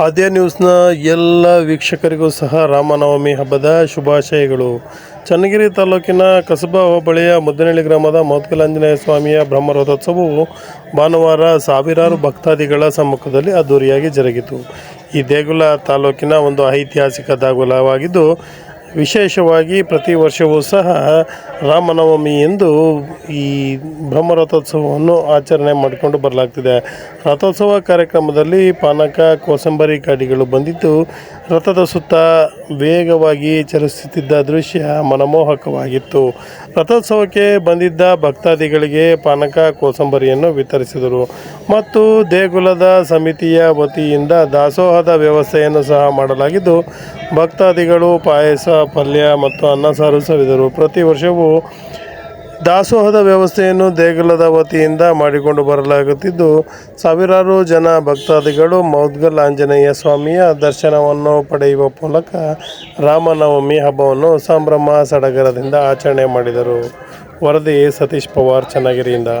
ಆದ್ಯ ನ್ಯೂಸ್ನ ಎಲ್ಲ ವೀಕ್ಷಕರಿಗೂ ಸಹ ರಾಮನವಮಿ ಹಬ್ಬದ ಶುಭಾಶಯಗಳು. ಚನ್ನಗಿರಿ ತಾಲೂಕಿನ ಕಸಬಾ ಹೋಬಳಿಯ ಮುದ್ದನಹಳ್ಳಿ ಗ್ರಾಮದ ಮೌದ್ಗಲಾಂಜನೇಯ ಸ್ವಾಮಿಯ ಬ್ರಹ್ಮರಥೋತ್ಸವವು ಭಾನುವಾರ ಸಾವಿರಾರು ಭಕ್ತಾದಿಗಳ ಸಮ್ಮುಖದಲ್ಲಿ ಅದ್ದೂರಿಯಾಗಿ ಜರುಗಿತು. ಈ ದೇಗುಲ ತಾಲೂಕಿನ ಒಂದು ಐತಿಹಾಸಿಕ ದೇಗುಲವಾಗಿದ್ದು ವಿಶೇಷವಾಗಿ ಪ್ರತಿ ವರ್ಷವೂ ಸಹ ರಾಮನವಮಿ ಎಂದು ಈ ಬ್ರಹ್ಮರಥೋತ್ಸವವನ್ನು ಆಚರಣೆ ಮಾಡಿಕೊಂಡು ಬರಲಾಗ್ತಿದೆ. ರಥೋತ್ಸವ ಕಾರ್ಯಕ್ರಮದಲ್ಲಿ ಪಾನಕ, ಕೋಸಂಬರಿ ಕಾಡಿಗಳು ಬಂದಿದ್ದು, ರಥದ ಸುತ್ತ ವೇಗವಾಗಿ ಚಲಿಸುತ್ತಿದ್ದ ದೃಶ್ಯ ಮನಮೋಹಕವಾಗಿತ್ತು. ರಥೋತ್ಸವಕ್ಕೆ ಬಂದಿದ್ದ ಭಕ್ತಾದಿಗಳಿಗೆ ಪಾನಕ, ಕೋಸಂಬರಿಯನ್ನು ವಿತರಿಸಿದರು. ಮತ್ತು ದೇಗುಲದ ಸಮಿತಿಯ ವತಿಯಿಂದ ದಾಸೋಹದ ವ್ಯವಸ್ಥೆಯನ್ನು ಸಹ ಮಾಡಲಾಗಿದ್ದು, ಭಕ್ತಾದಿಗಳು ಪಾಯಸ, ಪಲ್ಯ ಮತ್ತು ಅನ್ನ ಸಾರು ಸವಿದರು. ಪ್ರತಿ ವರ್ಷವೂ ದಾಸೋಹದ ವ್ಯವಸ್ಥೆಯನ್ನು ದೇಗುಲದ ವತಿಯಿಂದ ಮಾಡಿಕೊಂಡು ಬರಲಾಗುತ್ತಿದ್ದು, ಸಾವಿರಾರು ಜನ ಭಕ್ತಾದಿಗಳು ಮೌದ್ಗಲ್ ಆಂಜನೇಯ ಸ್ವಾಮಿಯ ದರ್ಶನವನ್ನು ಪಡೆಯುವ ಮೂಲಕ ರಾಮನವಮಿ ಹಬ್ಬವನ್ನು ಸಂಭ್ರಮ ಸಡಗರದಿಂದ ಆಚರಣೆ ಮಾಡಿದರು. ವರದಿ ಸತೀಶ್ ಪವಾರ್, ಚನ್ನಗಿರಿಯಿಂದ.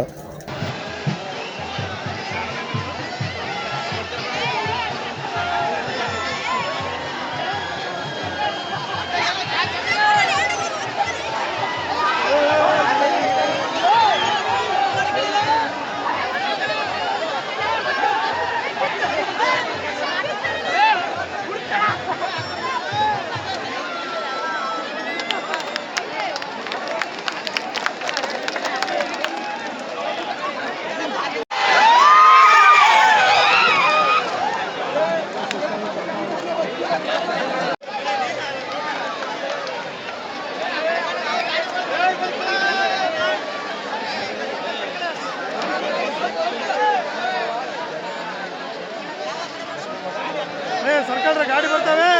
ಸರ್ಕಾರ ಗಾಡಿ ಬರ್ತವೆ.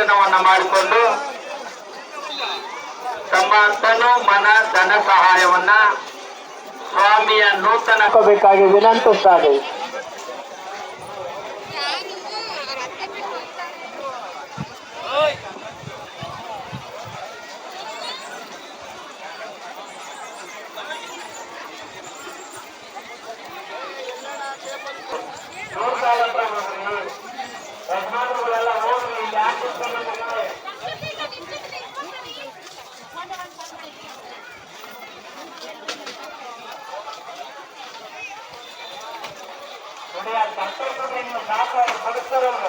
ದರ್ಶನವನ್ನ ಮಾಡಿಕೊಂಡು ತಮ್ಮ ತನು ಮನ ಧನ ಸಹಾಯವನ್ನ ಸ್ವಾಮಿಯ ನೂತನ ಬೇಕಾಗಿ ಯಾಕೆ ಆ ಸಂತೋಷದಲ್ಲಿ ನೀವು ಸಾಕು ಬದುಕ್ತಾರಲ್ವ?